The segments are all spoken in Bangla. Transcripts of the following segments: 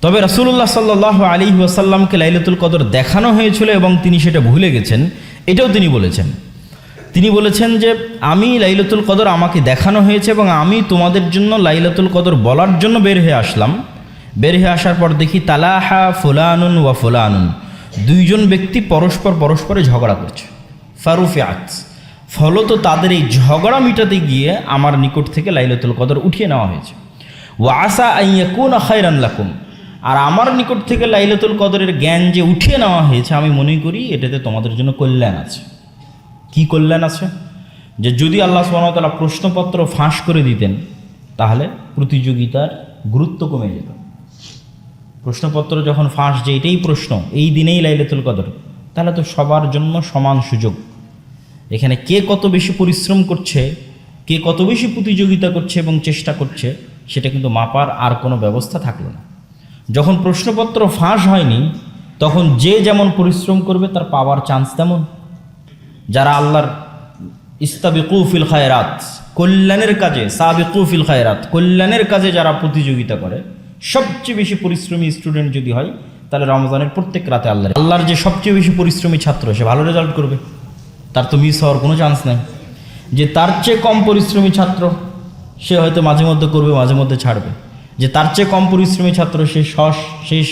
তবে রাসুল্লাহ সাল্লাহ আলী ওয়াসাল্লামকে লাইলাতুল কদর দেখানো হয়েছিল এবং তিনি সেটা ভুলে গেছেন, এটাও তিনি বলেছেন। তিনি বলেছেন যে, আমি লাইলাতুল কদর আমাকে দেখানো হয়েছে এবং আমি তোমাদের জন্য লাইলাতুল কদর বলার জন্য বের হয়ে আসলাম। বের হয়ে আসার পর দেখি তালাহা ফুলানুন ওয়া ফুলানুন। দুইজন ব্যক্তি পরস্পর পরস্পরে ঝগড়া করছে। ফারুফে আত ফলত তাদের এই ঝগড়া মিটাতে গিয়ে আমার নিকট থেকে লাইলাতুল কদর উঠিয়ে নেওয়া হয়েছে। ওয়াসা আইয়াকুন খায়রান লাকুম। আর আমার নিকট থেকে লাইলাতুল কদরের জ্ঞান যে উঠিয়ে নেওয়া হয়েছে, আমি মনে করি এটাতে তোমাদের জন্য কল্যাণ আছে। কি কল্যাণ আছে? যে যদি আল্লাহ সুবাহতালা প্রশ্নপত্র ফাঁস করে দিতেন, তাহলে প্রতিযোগিতার গুরুত্ব কমে যেত। প্রশ্নপত্র যখন ফাঁস যে এটাই প্রশ্ন, এই দিনেই লাইলাতুল কদর, তাহলে তো সবার জন্য সমান সুযোগ। এখানে কে কত বেশি পরিশ্রম করছে, কে কত বেশি প্রতিযোগিতা করছে এবং চেষ্টা করছে, সেটা কিন্তু মাপার আর কোনো ব্যবস্থা থাকল না। যখন প্রশ্নপত্র ফাঁস হয়নি, তখন যে যেমন পরিশ্রম করবে, তার পাওয়ার চান্স তেমন। যারা আল্লাহর ইস্তাবিকুফিল খায়রাত, কল্যাণের কাজে সাবিকুফিল খায়রাত, কল্যাণের কাজে যারা প্রতিযোগিতা করে, সবচেয়ে বেশি পরিশ্রমী স্টুডেন্ট যদি হয়, তাহলে রমজানের প্রত্যেক রাতে আল্লাহ আল্লাহর যে সবচেয়ে বেশি পরিশ্রমী ছাত্র, সে ভালো রেজাল্ট করবে। তার তো মিস হওয়ার কোনো চান্স নেই। যে তার চেয়ে কম পরিশ্রমী ছাত্র, সে হয়তো মাঝে মধ্যে করবে, মাঝে মধ্যে ছাড়বে। যে তার চেয়ে কম পরিশ্রমী ছাত্র সে শেষ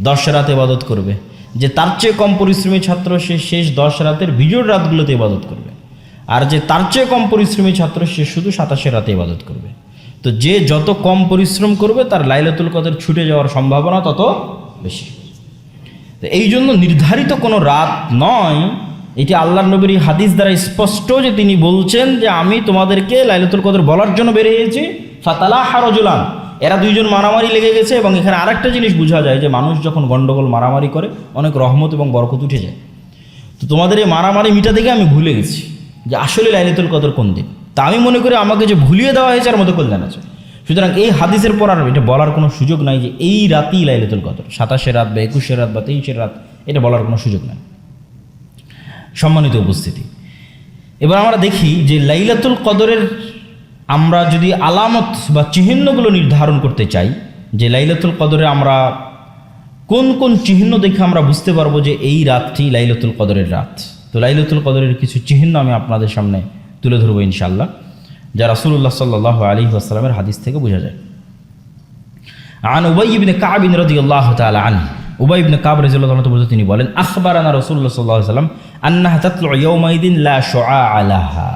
দশ রাতে ইবাদত করবে। যে তার চেয়ে কম পরিশ্রমী ছাত্র সে শেষ দশ রাতের বিজোর রাতগুলোতে ইবাদত করবে। আর যে তার চেয়ে কম পরিশ্রমী ছাত্র সে শুধু সাতাশে রাতে ইবাদত করবে। তো যে যত কম পরিশ্রম করবে, তার লাইলাতুল কদের ছুটে যাওয়ার সম্ভাবনা তত বেশি। তো এই জন্য নির্ধারিত কোনো রাত নয়, এটি আল্লাহ নবীর হাদিস দ্বারা স্পষ্ট যে তিনি বলছেন যে, আমি তোমাদেরকে লাইলাতুল কদর বলার জন্য বেরিয়েছি ফাতালা হারজুলান এরা দুইজন মারামারি লেগে গেছে এবং এখানে আরেকটা জিনিস বোঝা যায় যে মানুষ যখন গন্ডগোল মারামারি করে, অনেক রহমত এবং বরকত উঠে যায়। তো তোমাদের এই মারামারি মিটা দেখে আমি ভুলে গেছি যে আসলে লাইলাতুল কদর কোন দিন। তা আমি মনে করি আমাকে যে ভুলিয়ে দেওয়া হয়েছে আর মতো কল্যাণ আছে। সুতরাং এই হাদিসের পর আর এটা বলার কোনো সুযোগ নাই যে এই রাতেই লাইলাতুল কদর। সাতাশে রাত বা একুশের রাত বা তেইশের রাত এটা বলার কোনো সুযোগ নাই। সম্মানিত উপস্থিতি। এবার আমরা দেখি যে লাইলাতুল কদরের আমরা যদি আলামত বা চিহ্নগুলো নির্ধারণ করতে চাই, যে লাইলাতুল কদরে আমরা কোন কোন চিহ্ন দেখে আমরা বুঝতে পারব যে এই রাতটি লাইলাতুল কদরের রাত। তো লাইলাতুল কদরের কিছু চিহ্ন আমি আপনাদের সামনে তুলে ধরবো ইনশাল্লাহ যা রাসুল্লাহ সাল্লাহ আলী আসসালামের হাদিস থেকে বোঝা যায়। আন উবাই ইবনে কাব ইন রাদিয়াল্লাহু তাআলা আনহু, উবাই ইবনে কাব তাআলা বলতে তিনি বলেন, আখবারানা আনা সাল্লাল্লাহু আলাইহি ওয়াসাল্লাম আন্নাহা তাতলু ইয়াউমাইদিন লা শুআ আলাহা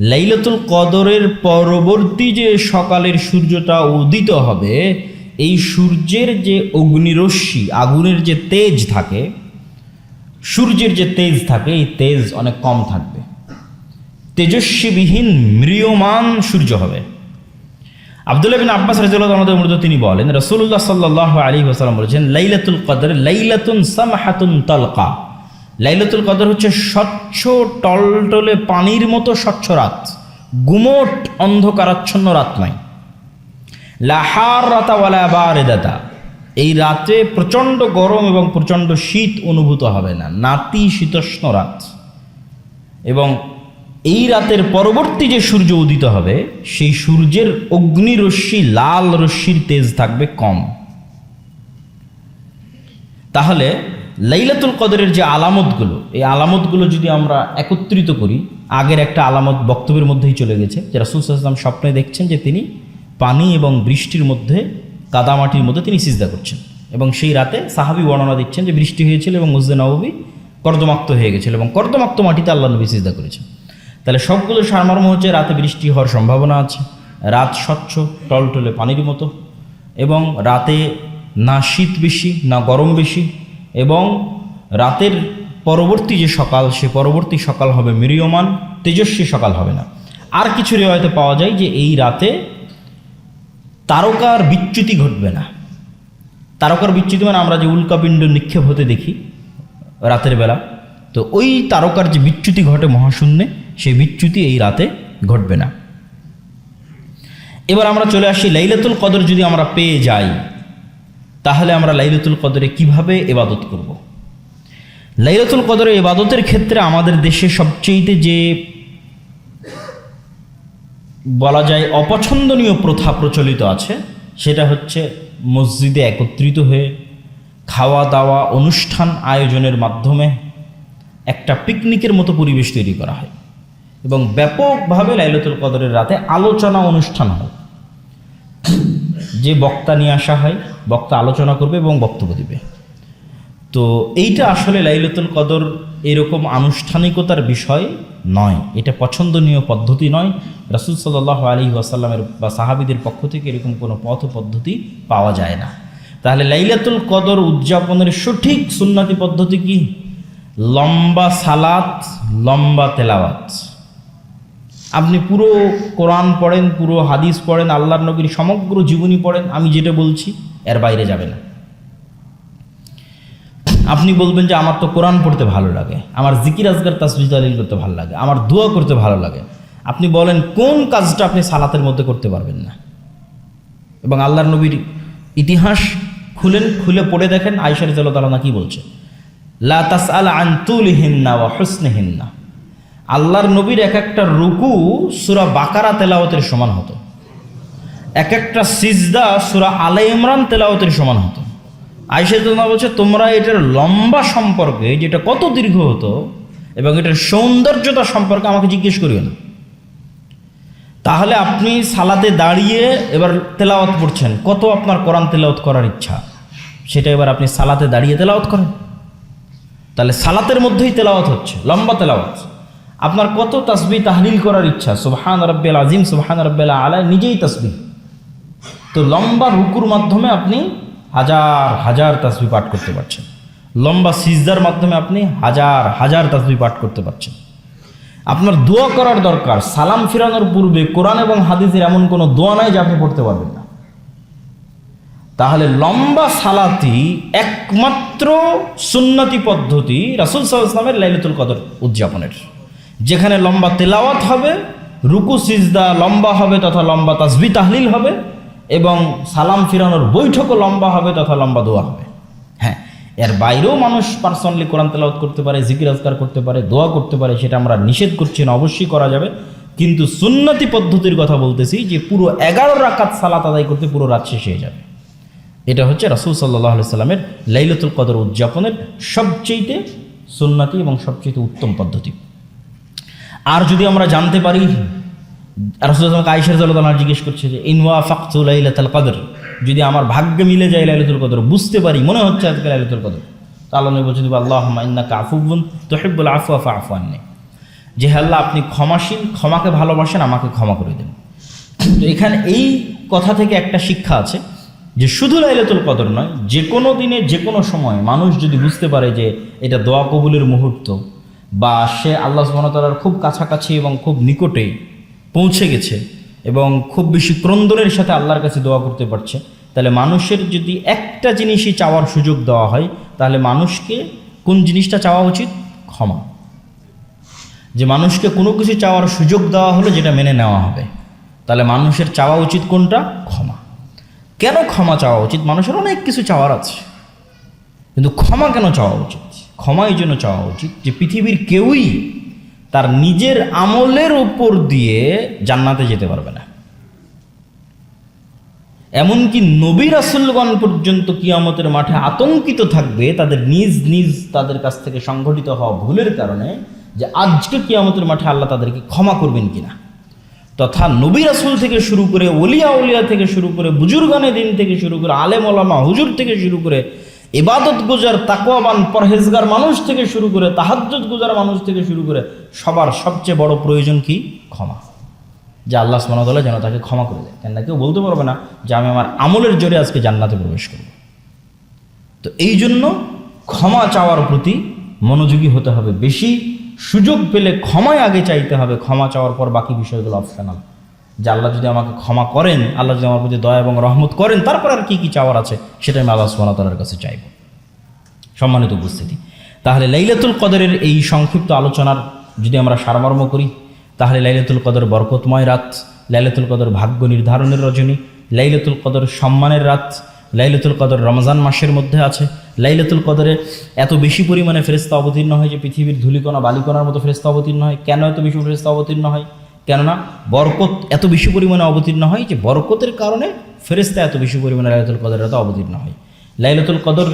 লাইলাতুল কদরের পরবর্তী যে সকালের সূর্যটা উদিত হবে, এই সূর্যের যে অগ্নিরশ্মি, আগুনের যে তেজ থাকে, সূর্যের যে তেজ থাকে, এই তেজ অনেক কম থাকবে। তেজস্বীবিহীন মৃয়মান সূর্য হবে। আবদুল্লাহ বিন আব্বাস রাজিউল্লাহ আমাদের মূলত তিনি বলেন রসুল্লাহ সাল্লাহ আলী ওসালাম বলেছেন, লাইলাতুল কদর লাইলাতুন সামাহাতুন তলকা। লাইলাতুল কদর হচ্ছে স্বচ্ছ, টলটলে পানির মতো স্বচ্ছ রাত। গুমট, অন্ধকারাচ্ছন্ন রাত নয়। লাহার রাতাওয়ালা বা রেদাতা এই রাতে প্রচণ্ড গরম এবং প্রচণ্ড শীত অনুভূত হবে না। নাতি শীতষ্ণ রাত। এবং এই রাতের পরবর্তী যে সূর্য উদিত হবে, সেই সূর্যের অগ্নিরশ্মি, লাল রশ্মির তেজ থাকবে কম। তাহলে লাইলাতুল কদরের যে আলামতগুলো, এই আলামতগুলো যদি আমরা একত্রিত করি, আগের একটা আলামত বক্তব্যের মধ্যেই চলে গেছে, যে রাসুল সাল্লাম স্বপ্নে দেখছেন যে তিনি পানি এবং বৃষ্টির মধ্যে, কাদামাটির মধ্যে তিনি সিজদা করছেন। এবং সেই রাতে সাহাবি বর্ণনা দিচ্ছেন যে বৃষ্টি হয়েছিল এবং মসজিদ নবী কর্দমাক্ত হয়ে গেছিল এবং কর্দমাক্ত মাটিতে আল্লাহ নবী সিজদা করেছেন। তাহলে সবগুলো সারমর্ম হচ্ছে রাতে বৃষ্টি হওয়ার সম্ভাবনা আছে, রাত স্বচ্ছ, টলটলে পানির মতো এবং রাতে না শীত বেশি, না গরম বেশি এবং রাতের পরবর্তী যে সকাল, সে পরবর্তী সকাল হবে মৃয়মান তেজস্বী সকাল হবে না। আর কিছু রেওয়ায়তে পাওয়া যায় যে এই রাতে তারকার বিচ্যুতি ঘটবে না। তারকার বিচ্যুতি মানে আমরা যে উল্কাপিণ্ড নিক্ষেপ হতে দেখি রাতের বেলা, তো ওই তারকার যে বিচ্যুতি ঘটে মহাশূন্যে, সেই বিচ্যুতি এই রাতে ঘটবে না। এবার আমরা চলে আসি লাইলাতুল কদর যদি আমরা পেয়ে যাই। তাহলে আমরা লাইলাতুল কদরে কীভাবে এবাদত করব। লাইলাতুল কদরে এবাদতের ক্ষেত্রে আমাদের দেশে সবচেয়েতে যে বলা যায় অপছন্দনীয় প্রথা প্রচলিত আছে, সেটা হচ্ছে মসজিদে একত্রিত হয়ে খাওয়া দাওয়া অনুষ্ঠান আয়োজনের মাধ্যমে একটা পিকনিকের মতো পরিবেশ তৈরি করা হয় এবং ব্যাপকভাবে লাইলাতুল কদরের রাতে আলোচনা অনুষ্ঠান হয় যে বক্তা নিয়ে আসা হয়, বক্তা আলোচনা করবে এবং বক্তব্য দেবে। তো এইটা আসলে লাইলাতুল কদর এরকম আনুষ্ঠানিকতার বিষয় নয়। এটা পছন্দনীয় পদ্ধতি নয়। রাসুল সাল্লাহ আলী ওয়াসাল্লামের বা সাহাবিদের পক্ষ থেকে এরকম কোনো পথ পদ্ধতি পাওয়া যায় না। তাহলে লাইলাতুল কদর উদযাপনের সঠিক সুন্নাতি পদ্ধতি কি? লম্বা সালাত, লম্বা তেলাওয়াত। আপনি পুরো কোরআন পড়েন, পুরো হাদিস পড়েন, আল্লাহর নবীর সমগ্র জীবনী পড়েন, আমি যেটা বলছি, এর বাইরে যাবে না। আপনি বলবেন যে আমার তো কোরআন পড়তে ভালো লাগে, আমার জিকির, আজগার তাসবিজ তালিল করতে ভালো লাগে, আমার দোয়া করতে ভালো লাগে। আপনি বলেন, কোন কাজটা আপনি সালাতের মধ্যে করতে পারবেন না? এবং আল্লাহর নবীর ইতিহাস খুলেন, খুলে পড়ে দেখেন আয়সার জলতালানা কি বলছে, লা তাস আল আন্তুলিহিন্না ওয়া হুসনেহিন্না। আল্লাহর নবীর এক একটা রুকু সুরা বাকারা তেলাওয়াতের সমান হতো। এক একটা সিজদা সুরা আলে ইমরান তেলাওয়াতের সমান হতো। আইসাদুল্লাহ বলছে, তোমরা এটার লম্বা সম্পর্কে, যেটা কত দীর্ঘ হতো এবং এটার সৌন্দর্যতা সম্পর্কে আমাকে জিজ্ঞেস করিও না। তাহলে আপনি সালাতে দাঁড়িয়ে এবার তেলাওয়াত পড়ছেন। কত আপনার কোরআন তেলাওয়াত করার ইচ্ছা? সেটা এবার আপনি সালাতে দাঁড়িয়ে তেলাওয়াত করেন। তাহলে সালাতের মধ্যেই তেলাওয়াত হচ্ছে, লম্বা তেলাওয়াত। আপনার কত তাসবি তাহলিল করার ইচ্ছা? সুবহান রব্বেল আজিম সুবহান রব্বেল আলা নিজেই তাসবি। তো লম্বা রুকুর মাধ্যমে আপনি হাজার হাজার তাসবি পাঠ করতে পারছেন। লম্বা সিজদার মাধ্যমে আপনি হাজার হাজার তাসবি পাঠ করতে পারছেন। আপনার দোয়া করার দরকার। সালাম ফিরানোর পূর্বে কোরআন এবং হাদিসের এমন কোনো দোয়া নাই যে আপনি পড়তে পারবেন না। তাহলে লম্বা সালাতি একমাত্র সুন্নতি পদ্ধতি রাসুল সাল্লামের লাইলাতুল কদর উদযাপনের। যেখানে লম্বা তেলাওয়াত হবে, রুকু, সিজদা লম্বা হবে তথা লম্বা তাসবি, তাহলিল হবে এবং সালাম ফিরানোর বৈঠকও লম্বা হবে তথা লম্বা দোয়া হবে। হ্যাঁ এর বাইরেও মানুষ পার্সোনালি কোরআন তেলাওয়াত করতে পারে, জিকির আজকার করতে পারে, দোয়া করতে পারে, সেটা আমরা নিষেধ করছি না, অবশ্যই করা যাবে। কিন্তু সুন্নতি পদ্ধতির কথা বলতেছি যে পুরো এগারো রাকাত সালাত আদায় করতে পুরো রাত শেষ হয়ে যাবে। এটা হচ্ছে রাসুল সাল্লাহ সাল্লামের লাইলাতুল কদর উদযাপনের সবচেয়ে সুন্নাতি এবং সবচেয়ে উত্তম পদ্ধতি। আর যদি আমরা জানতে পারি, রাসুল আসলামকে আইসার জিজ্ঞেস করছে যে ইনওয়া ফাকতুল লাইলাতুল কদর? যদি আমার ভাগ্যে মিলে যায় লাইলাতুল কদর, বুঝতে পারি, মনে হচ্ছে আজকে লাইলাতুল কদর। তা আল্লাহ নবী বলছেন আল্লাহ ইন্না কাফুবুন তোহেবুল আফু আফা আফান্নে যে হ্যাঁ আল্লাহ, আপনি ক্ষমাসীন ক্ষমাকে ভালোবাসেন, আমাকে ক্ষমা করে দেন। তো এখানে এই কথা থেকে একটা শিক্ষা আছে যে, শুধু লাইলাতুল কদর নয় যে কোনো দিনে যে কোনো সময় মানুষ যদি বুঝতে পারে যে, এটা দোয়া কবুলের মুহূর্ত বা সে আল্লাহ সুবহানাহু খুব কাছাকাছি এবং খুব নিকটে পৌঁছে গেছে এবং খুব বেশি ক্রন্দনের সাথে আল্লাহর কাছে দোয়া করতে পারছে, তাহলে মানুষের যদি একটা জিনিসই চাওয়ার সুযোগ দেওয়া হয়, তাহলে মানুষকে কোন জিনিসটা চাওয়া উচিত? ক্ষমা। যে মানুষকে কোনো কিছু চাওয়ার সুযোগ দেওয়া হলো যেটা মেনে নেওয়া হবে, তাহলে মানুষের চাওয়া উচিত কোনটা? ক্ষমা। কেন ক্ষমা চাওয়া উচিত? মানুষের অনেক কিছু চাওয়ার আছে, কিন্তু ক্ষমা কেন চাওয়া উচিত? ক্ষমা এই জন্য চাওয়া উচিত যে পৃথিবীর কেউই তার নিজের আমলের উপর দিয়ে জান্নাতে যেতে পারবে না। এমনকি নবী রাসুলগণ পর্যন্ত কিয়ামতের মাঠে আতঙ্কিত থাকবে, তাদের নিজ নিজ তাদের কাছ থেকে সংঘটিত হওয়া ভুলের কারণে যে আজকে কিয়ামতের মাঠে আল্লাহ তাদেরকে ক্ষমা করবেন কিনা। তথা নবী রাসুল থেকে শুরু করে ওলিয়া উলিয়া থেকে শুরু করে বুজুর্গানে দিন থেকে শুরু করে আলেম ওলামা হুজুর থেকে শুরু করে ইবাদত গুজার তাকওয়াবান পরহেজগার মানুষ থেকে শুরু করে তাহাজ্জুদ গুজার মানুষ থেকে শুরু করে সবার সবচেয়ে বড় প্রয়োজন কি? ক্ষমা। যে আল্লাহ সুবহানাহু যেন তাকে ক্ষমা করে দেয়। কেন কেউ বলতে পারবে না যে আমি আমার আমলের জোরে আজকে জান্নাতে প্রবেশ করব। তো এই জন্য ক্ষমা চাওয়ার প্রতি মনোযোগী হতে হবে। বেশি সুযোগ পেলে ক্ষমায় আগে চাইতে হবে। ক্ষমা চাওয়ার পর বাকি বিষয়গুলো অপশনাল যে আল্লাহ যদি আমাকে ক্ষমা করেন, আল্লাহ যদি আমার প্রতি দয়া এবং রহমত করেন, তারপর আর কি কি চাওয়ার আছে, সেটা আমি আল্লাহ সুবহানাহু কাছে চাইব। সম্মানিত উপস্থিতি, তাহলে লাইলাতুল কদরের এই সংক্ষিপ্ত আলোচনার যদি আমরা সারমর্ম করি, তাহলে লাইলাতুল কদর বরকতময় রাত, লাইলাতুল কদর ভাগ্য নির্ধারণের রজনী, লাইলাতুল কদর সম্মানের রাত, লাইলাতুল কদর রমজান মাসের মধ্যে আছে, লাইলাতুল কদরে এত বেশি পরিমাণে ফেরেস্তা অবতীর্ণ হয় যে পৃথিবীর ধুলিকণা বালিকণার মতো ফেরেস্তা অবতীর্ণ হয়। কেন এত বেশি ফেরেস্তা অবতীর্ণ হয়? কেননা বরকত এত বেশি পরিমাণে অবতীর্ণ হয় যে বরকতের কারণে ফেরেস্তা এত বেশি পরিমাণে লাইলাতুল কদরের রাতে অবতীর্ণ হয়। লাইলাতুল কদর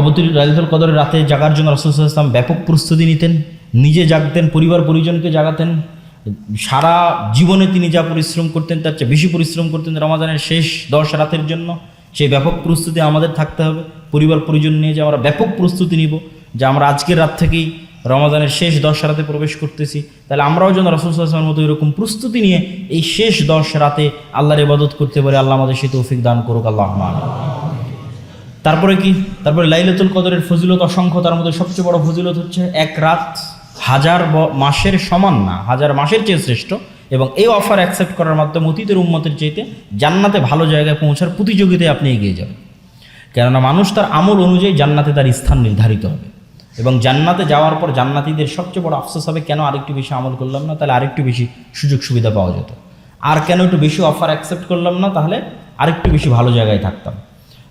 অবতীর্ণ, লাইলাতুল কদরের রাতে জাগার জন্য রসুল ইসলাম ব্যাপক প্রস্তুতি নিতেন, নিজে জাগতেন, পরিবার পরিজনকে জাগাতেন। সারা জীবনে তিনি যা পরিশ্রম করতেন তার চেয়ে বেশি পরিশ্রম করতেন রমাদানের শেষ দশ রাতের জন্য। সেই ব্যাপক প্রস্তুতি আমাদের থাকতে হবে। পরিবার পরিজন নিয়ে যে আমরা ব্যাপক প্রস্তুতি নিব, যে আমরা আজকের রাত থেকেই রমাদানের শেষ দশ রাতে প্রবেশ করতেছি। তাহলে আমরাও যেন রসুলের মতো এরকম প্রস্তুতি নিয়ে এই শেষ দশ রাতে আল্লাহর ইবাদত করতে পারি, আল্লাহ আমাদের সে তৌফিক দান করুক, আল্লাহ। তারপরে কি? তারপরে লাইলাতুল কদরের ফজিলত অসংখ্য, তার মধ্যে সবচেয়ে বড় ফজিলত হচ্ছে এক রাত হাজার মাসের সমান না, হাজার মাসের চেয়ে শ্রেষ্ঠ এবং এই অফার অ্যাকসেপ্ট করার মাধ্যমে অতীতের উন্মতের চাইতে জান্নাতে ভালো জায়গায় পৌঁছার প্রতিযোগিতায় আপনি এগিয়ে যাবেন। কেননা মানুষ তার আমল অনুযায়ী জান্নাতে তার স্থান নির্ধারিত হবে। এবং জান্নাতে যাওয়ার পর জান্নাতিদের সবচেয়ে বড় আফসোস হবে, কেন আরেকটু বেশি আমল করলাম না? তাহলে আরেকটু বেশি সুযোগ সুবিধা পাওয়া যেত। আর কেন একটু বেশি অফার অ্যাকসেপ্ট করলাম না? তাহলে আরেকটু বেশি ভালো জায়গায় থাকতাম।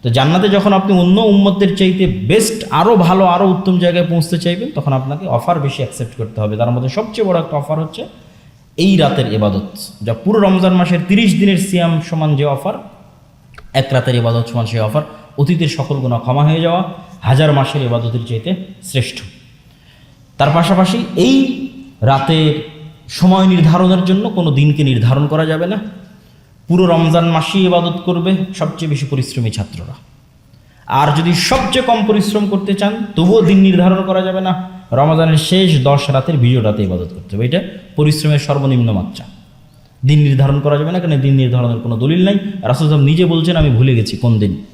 তো জান্নাতে যখন আপনি অন্য উম্মতদের চাইতে বেস্ট আরও ভালো আরও উত্তম জায়গায় পৌঁছতে চাইবেন, তখন আপনাকে অফার বেশি অ্যাকসেপ্ট করতে হবে। তার মধ্যে সবচেয়ে বড় একটা অফার হচ্ছে এই রাতের এবাদত যা পুরো রমজান মাসের তিরিশ দিনের সিয়াম সমান যে অফার এক রাতের এবাদত সমান সেই অফার অতীতের সকল গুণা ক্ষমা হয়ে যাওয়া, হাজার মাসের ইবাদতের চাইতে শ্রেষ্ঠ। তার পাশাপাশি এই রাতের সময় নির্ধারণের জন্য কোনো দিনকে নির্ধারণ করা যাবে না। পুরো রমজান মাসেই ইবাদত করবে সবচেয়ে বেশি পরিশ্রমী ছাত্ররা। আর যদি সবচেয়ে কম পরিশ্রম করতে চান, তবুও দিন নির্ধারণ করা যাবে না। রমজানের শেষ দশ রাতের বিজয় রাতে ইবাদত করতে হবে। এটা পরিশ্রমের সর্বনিম্ন মাত্রা। দিন নির্ধারণ করা যাবে না, কারণ দিন নির্ধারণের কোনো দলিল নাই। রাসুল নিজে বলছেন, আমি ভুলে গেছি কোন দিন?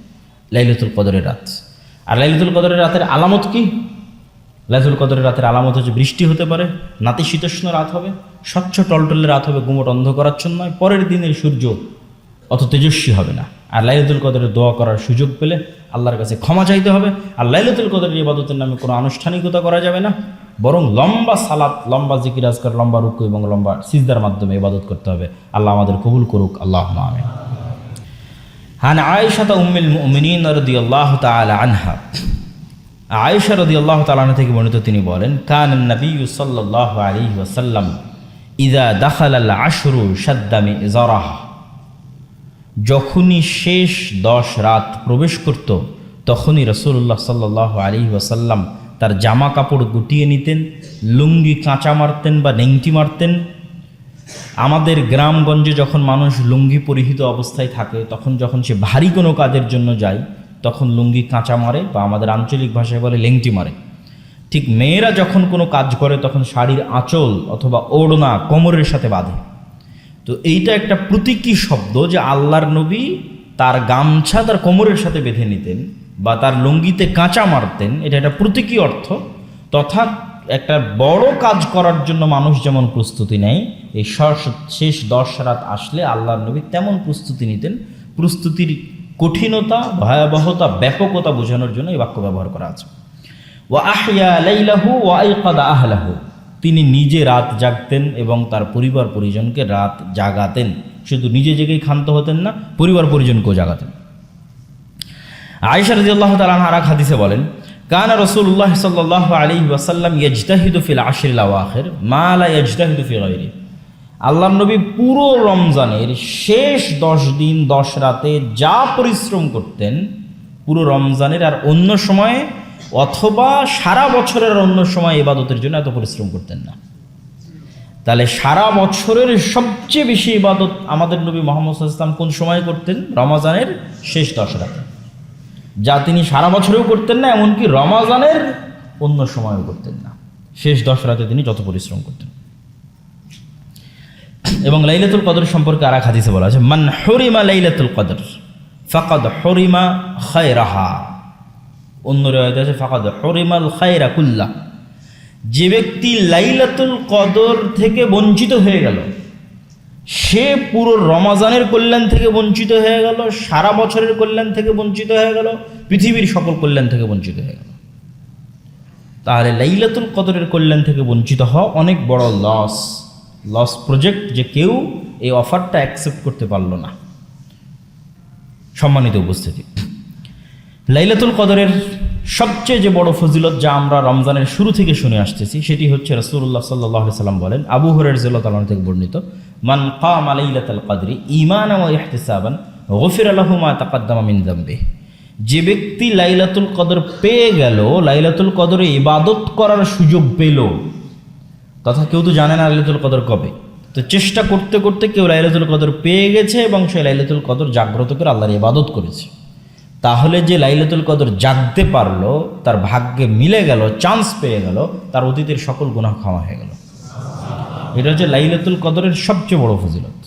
লাইলাতুল কদরের রাত। আর লাইলাতুল কদরের রাতের আলামত কি? লাইলাতুল কদরের রাতের আলামত হচ্ছে বৃষ্টি হতে পারে নাতিশীতোষ্ণ রাত হবে, স্বচ্ছ টলটলে রাত হবে, গুমট অন্ধকারাচ্ছন্ন নয় পরের দিনের সূর্য অত তেজস্বী হবে না। আর লাইলাতুল কদরের দোয়া করার সুযোগ পেলে আল্লাহর কাছে ক্ষমা চাইতে হবে। আর লাইলাতুল কদরের ইবাদতের নামে কোনো আনুষ্ঠানিকতা করা যাবে না। বরং লম্বা সালাত, লম্বা জিকির আজকার লম্বা রুকু এবং লম্বা সিজদার মাধ্যমে ইবাদত করতে হবে। আল্লাহ আমাদের কবুল করুক। আল্লাহ আমিন। হান আয়েশাতা উম্মিল মিনীন রদি আল্লাহ তালা আনহা আয়েশা রদি আল্লাহ তালা থেকে বর্ণিত তিনি বলেন কান নবী সাল্লাহ আলী ওয়াসাল্লাম ইদা দাখাল আল আশরু সাদ্দামি জরাহ যখনই শেষ দশ রাত প্রবেশ করত, তখনই রসুল্লাহ সাল্লাহ আলী ওয়াসাল্লাম তার জামা কাপড় গুটিয়ে নিতেন, লুঙ্গি কাঁচা মারতেন বা নেংটি মারতেন আমাদের গ্রামগঞ্জে যখন মানুষ লুঙ্গি পরিহিত অবস্থায় থাকে, তখন যখন সে ভারী কোনো কাজের জন্য যায়, তখন লুঙ্গি কাঁচা মারে বা আমাদের আঞ্চলিক ভাষায় বলে লেংটি মারে। ঠিক মেয়েরা যখন কোনো কাজ করে, তখন শাড়ির আঁচল অথবা ওড়না কোমরের সাথে বাঁধে। তো এইটা একটা প্রতীকী শব্দ যে আল্লাহর নবী তার গামছা তার কোমরের সাথে বেঁধে নিতেন বা তার লুঙ্গিতে কাঁচা মারতেন। এটা একটা প্রতীকী অর্থ। তথা একটা বড় কাজ করার জন্য মানুষ যেমন প্রস্তুতি নেয়, এই শেষ দশ রাত আসলে আল্লাহর নবী তেমন প্রস্তুতি নিতেন। প্রস্তুতির কঠিনতা, ভয়াবহতা, ব্যাপকতা বোঝানোর জন্য এই বাক্য ব্যবহার করা আছে। ওয়া আহিয়া ওয়া আইকাদা আহলাহু। তিনি নিজে রাত জাগতেন এবং তার পরিবার পরিজনকে রাত জাগাতেন। শুধু নিজে জেগেই ক্ষান্ত হতেন না, পরিবার পরিজনকেও জাগাতেন। রাদিয়াল্লাহু তাআলা আনহা আরেক হাদিসে বলেন কানা রাসূলুল্লাহ সাল্লাল্লাহু আলাইহি ওয়াসাল্লাম ইয়াজতাহিদু ফিল আশরিল আওয়াখির, মা লা ইয়াজতাহিদু ফি গায়রি। আল্লাহর নবী পুরো রমজানের শেষ দশ দিন, দশ রাতে যা পরিশ্রম করতেন, পুরো রমজানের আর অন্য সময়ে অথবা সারা বছরের অন্য সময় ইবাদতের জন্য এত পরিশ্রম করতেন না। তাহলে সারা বছরের সবচেয়ে বেশি ইবাদত আমাদের নবী মোহাম্মদ ইসলাম কোন সময় করতেন? রমজানের শেষ দশ রাতে। যা তিনি সারা বছরেও করতেন না, এমনকি রমাজানের অন্য সময়ও করতেন না। শেষ দশ রাতে তিনি যত পরিশ্রম করতেন। এবং লাইলাতুল কদর সম্পর্কে আর এক হাদিসে বলা আছে, মান হরিমা লাইলাতুল কদর, ফাকাদ হরিমা খায়রাহা। অন্য রেওয়ায়তে আছে, ফাকাদ হরিমাল খায়রা কুল্লা। যে ব্যক্তি লাইলাতুল কদর থেকে বঞ্চিত হয়ে গেল সে পুরো রমাজানের কল্যাণ থেকে বঞ্চিত হয়ে গেল, সারা বছরের কল্যাণ থেকে বঞ্চিত হয়ে গেল, পৃথিবীর সকল কল্যাণ থেকে বঞ্চিত হয়ে গেল। তাহলে লাইলাতুল কদরের কল্যাণ থেকে বঞ্চিত হওয়া অনেক বড় লস লস প্রজেক্ট যে কেউ এই অফারটা অ্যাকসেপ্ট করতে পারল না। সম্মানিত উপস্থিতি। লাইলাতুল কদরের সবচেয়ে যে বড় ফজিলত যা আমরা রমজানের শুরু থেকে শুনে আসতেছি, সেটি হচ্ছে রসুল্লাহ সাল্লাহ সাল্লাম বলেন, আবু হরের জিল্লাহ থেকে বর্ণিত মান কাম আলাইলাতাল কাদরি ইমান ও গফির আলাহুমা তাকাদ্দামা মিন যে ব্যক্তি লাইলাতুল কদর পেয়ে গেল, লাইলাতুল কদরে ইবাদত করার সুযোগ পেল তথা কেউ তো জানে না লাইলাতুল কদর কবে। তো চেষ্টা করতে করতে কেউ লাইলাতুল কদর পেয়ে গেছে এবং সে লাইলাতুল কদর জাগ্রত করে আল্লাহর ইবাদত করেছে। তাহলে যে লাইলাতুল কদর জাগতে পারল, তার ভাগ্যে মিলে গেল চান্স পেয়ে গেল, তার অতীতের সকল গুনাহ ক্ষমা হয়ে গেল। এটা হচ্ছে লাইলাতুল কদরের সবচেয়ে বড় ফজিলত।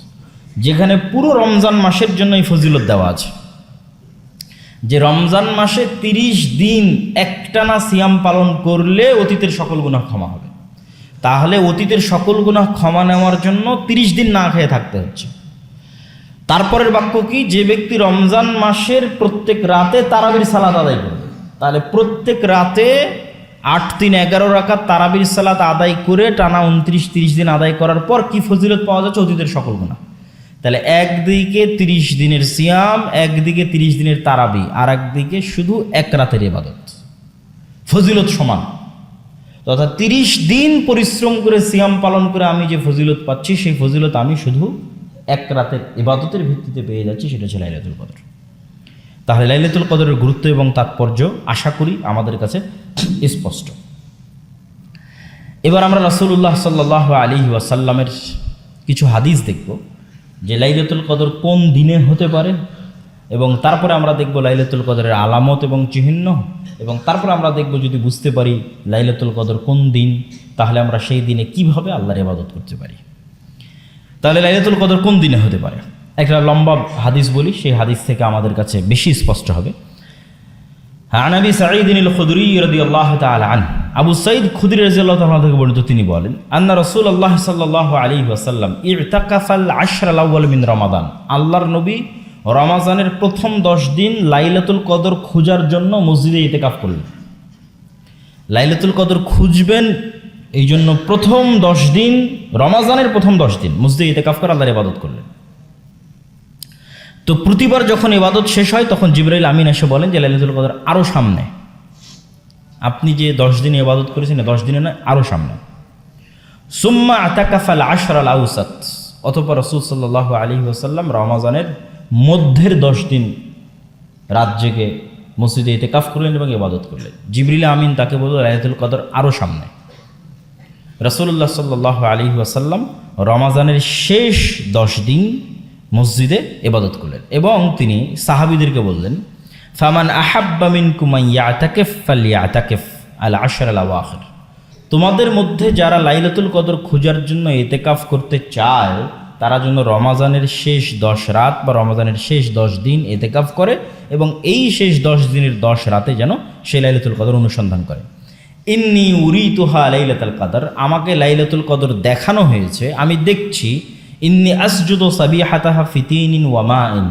যেখানে পুরো রমজান মাসের জন্য এই ফজিলত দেওয়া আছে। যে রমজান মাসে তিরিশ দিন একটানা সিয়াম পালন করলে অতীতের সকল গুনাহ ক্ষমা হবে। তাহলে অতীতের সকল গুনাহ ক্ষমা নেওয়ার জন্য তিরিশ দিন না খেয়ে থাকতে হচ্ছে। তারপরের বাক্য কি? যে ব্যক্তি রমজান মাসের প্রত্যেক রাতে তারাবির সালাত আদায় করবে, তাহলে প্রত্যেক রাতে আট তিন এগারো রাকাত তারাবির সালাত আদায় করে টানা উনত্রিশ তিরিশ দিন আদায় করার পর কি ফজিলত পাওয়া যাচ্ছে? অতীতের সকল গুণা তাহলে একদিকে তিরিশ দিনের সিয়াম, একদিকে তিরিশ দিনের তারাবি আর একদিকে শুধু এক রাতের ইবাদত। ফজিলত সমান। তথা তিরিশ দিন পরিশ্রম করে সিয়াম পালন করে আমি যে ফজিলত পাচ্ছি, সেই ফজিলত আমি শুধু এক রাতের ইবাদতের ভিত্তিতে পেয়ে যাচ্ছি, সেটা হচ্ছে লাইলাতুল কদর। তাহলে লাইলাতুল কদরের গুরুত্ব এবং তাৎপর্য আশা করি আমাদের কাছে স্পষ্ট। এবার আমরা রাসূলুল্লাহ সাল্লাহ আলী ওয়াসাল্লামের কিছু হাদিস দেখব যে লাইলাতুল কদর কোন দিনে হতে পারে এবং তারপরে আমরা দেখব লাইলাতুল কদরের আলামত এবং চিহ্ন এবং তারপরে আমরা দেখব যদি বুঝতে পারি লাইলাতুল কদর কোন দিন, তাহলে আমরা সেই দিনে কীভাবে আল্লাহর ইবাদত করতে পারি। তাহলে লাইলাতুল কদর কোন দিনে হতে পারে? একটা লম্বা হাদিস বলি, সেই হাদিস থেকে আমাদের কাছে বেশি স্পষ্ট হবে। হ্যাঁ, আনাবি সাঈদিনুল খুদরি রদি আল্লাহ আন আবু সঈদ খুদরি রাজিয়াল্লাহ তাল্লাহ থেকে বর্ণিত, তিনি বলেন, আন্না রসুল আল্লাহ সাল্লাহ আলী ওয়াসাল্লাম ইরতাকাফাল আশরাল মিন রমাদান। আল্লাহর নবী রমাজানের প্রথম দশ দিন লাইলাতুল কদর খোঁজার জন্য মসজিদে ইতেকাফ করলেন। লাইলাতুল কদর খুঁজবেন এই জন্য প্রথম দশ দিন, রমাজানের প্রথম দশ দিন মসজিদে ইতেকাফ করে আল্লাহর ইবাদত করলেন। তো প্রতিবার যখন ইবাদত শেষ হয়, তখন জিব্রাইল আমিন এসে বলেন যে লাইলাতুল কদর আরও সামনে। আপনি যে দশ দিন ইবাদত করেছেন দশ দিনে নয় আরও সামনে। সুম্মা আতাকাফাল আশরাল আউসাত। অথবা রসুল সাল্লাহ আলী ওসাল্লাম রমাজানের মধ্যের দশ দিন রাত জেগে মসজিদে এতে কাফ করলেন এবং ইবাদত করলেন। জিবরিল আমিন তাকে বলল, লাইলাতুল কদর আরও সামনে। রসুল্লাহ সাল্লাহ আলী ওয়াসাল্লাম রমাজানের শেষ দশ দিন মসজিদে এবাদত করলেন। এবং তিনি সাহাবিদেরকে বললেন, ফামান আহাব্বামিন কুমাইয়াতাকেফ ফালিয়াতাকেফ আল আশর আল তোমাদের মধ্যে যারা লাইলাতুল কদর খোঁজার জন্য এতেকাফ করতে চায়, তারা জন্য রমাজানের শেষ দশ রাত বা রমাজানের শেষ দশ দিন এতেকাফ করে এবং এই শেষ দশ দিনের দশ রাতে যেন সে লাইলাতুল কদর অনুসন্ধান করে। ইন্নি উরি তুহা লাইলাতুল কদর, আমাকে লাইলাতুল কদর দেখানো হয়েছে, আমি দেখছি ইন্নি আসজুদ সাবি হাতাহা ফিতিন ওয়ামাইন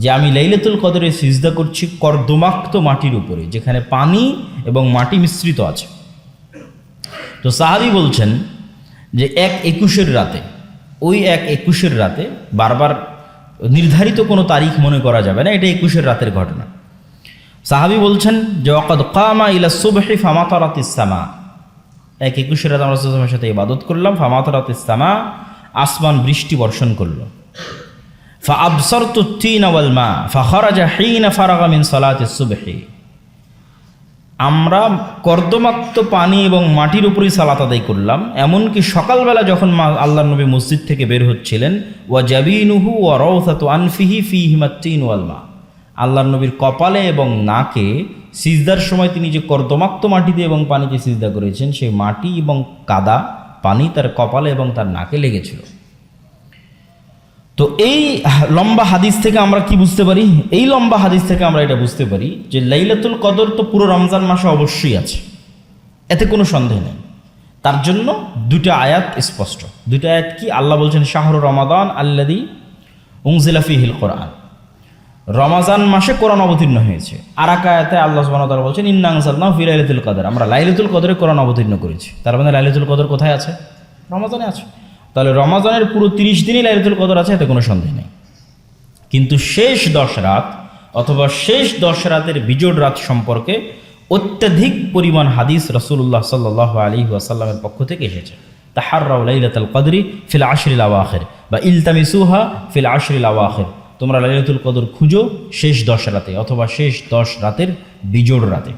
যে আমি লাইলাতুল কদরে সিজদা করছি কর্দমাক্ত মাটির উপরে, যেখানে পানি এবং মাটি মিশ্রিত আছে। তো সাহাবি বলছেন যে এক একুশের রাতে, ওই এক একুশের রাতে বারবার নির্ধারিত কোনো তারিখ মনে করা যাবে না, এটা একুশের রাতের ঘটনা। সাহাবি বলছেন যে অকদ কামা ইলা সুবহি ফামাতারাত ইসামা এক একুশের রাতে আমরা সাথে ইবাদত করলাম ফামাতারাত ইসামা আসমান বৃষ্টি বর্ষণ করল। ফা আবসর তুত্তিন আওয়াল মা ফাখরাজা হিনা ফারাগা মিন সালাত সুবহি। আমরা কর্দমাক্ত পানি এবং মাটির উপরেই সালাত আদায় করলাম, এমনকি সকালবেলা যখন মা আল্লাহ নবী মসজিদ থেকে বের হচ্ছিলেন, ওয়া জাবিনুহু ওয়া রৌসাত আনফিহি ফি হিমাত্তিন ওয়ালমা। আল্লাহ নবীর কপালে এবং নাকে সিজদার সময় তিনি যে কর্দমাক্ত মাটিতে এবং পানিতে সিজদা করেছেন, সেই মাটি এবং কাদা পানি তার কপালে এবং তার নাকে লেগেছিল। তো এই লম্বা হাদিস থেকে আমরা কি বুঝতে পারি? এই লম্বা হাদিস থেকে আমরা এটা বুঝতে পারি যে লাইলাতুল কদর তো পুরো রমজান মাসে অবশ্যই আছে। এতে কোনো সন্দেহ নেই। তার জন্য দুটা আয়াত স্পষ্ট। দুটো আয়াত কি? আল্লাহ বলছেন, শাহরু রমাদান আল্লাদি উংজিলাফি হিল কোরআন। রমাজান মাসে কোরআন অবতীর্ণ হয়েছে। আর এক আয়াতে আল্লাহ সুবাহ বলছেন ইন্নাংসাল্লাহ ফি লাইলাতুল কদর। আমরা লাইলাতুল কদরে কোরআন অবতীর্ণ করেছি। তার মানে লাইলাতুল কদর কোথায় আছে? রমাজানে আছে। তাহলে রমাজানের পুরো তিরিশ দিনই লাইলাতুল কদর আছে, এতে কোনো সন্দেহ নেই। কিন্তু শেষ দশ রাত অথবা শেষ দশ রাতের বিজোড় রাত সম্পর্কে অত্যাধিক পরিমাণ হাদিস রসুল্লাহ সাল্লাহ আলী ওয়াসাল্লামের পক্ষ থেকে এসেছে। তাহার্রাউ লাইলাতুল কদরি ফিল আশরিল আওয়াখের বা ইলতামিসুহা ফিল আশরিল আওয়াখের। তোমরা লাইলাতুল কদর খুঁজো শেষ দশ রাতে অথবা শেষ দশ রাতের বিজোড় রাতে।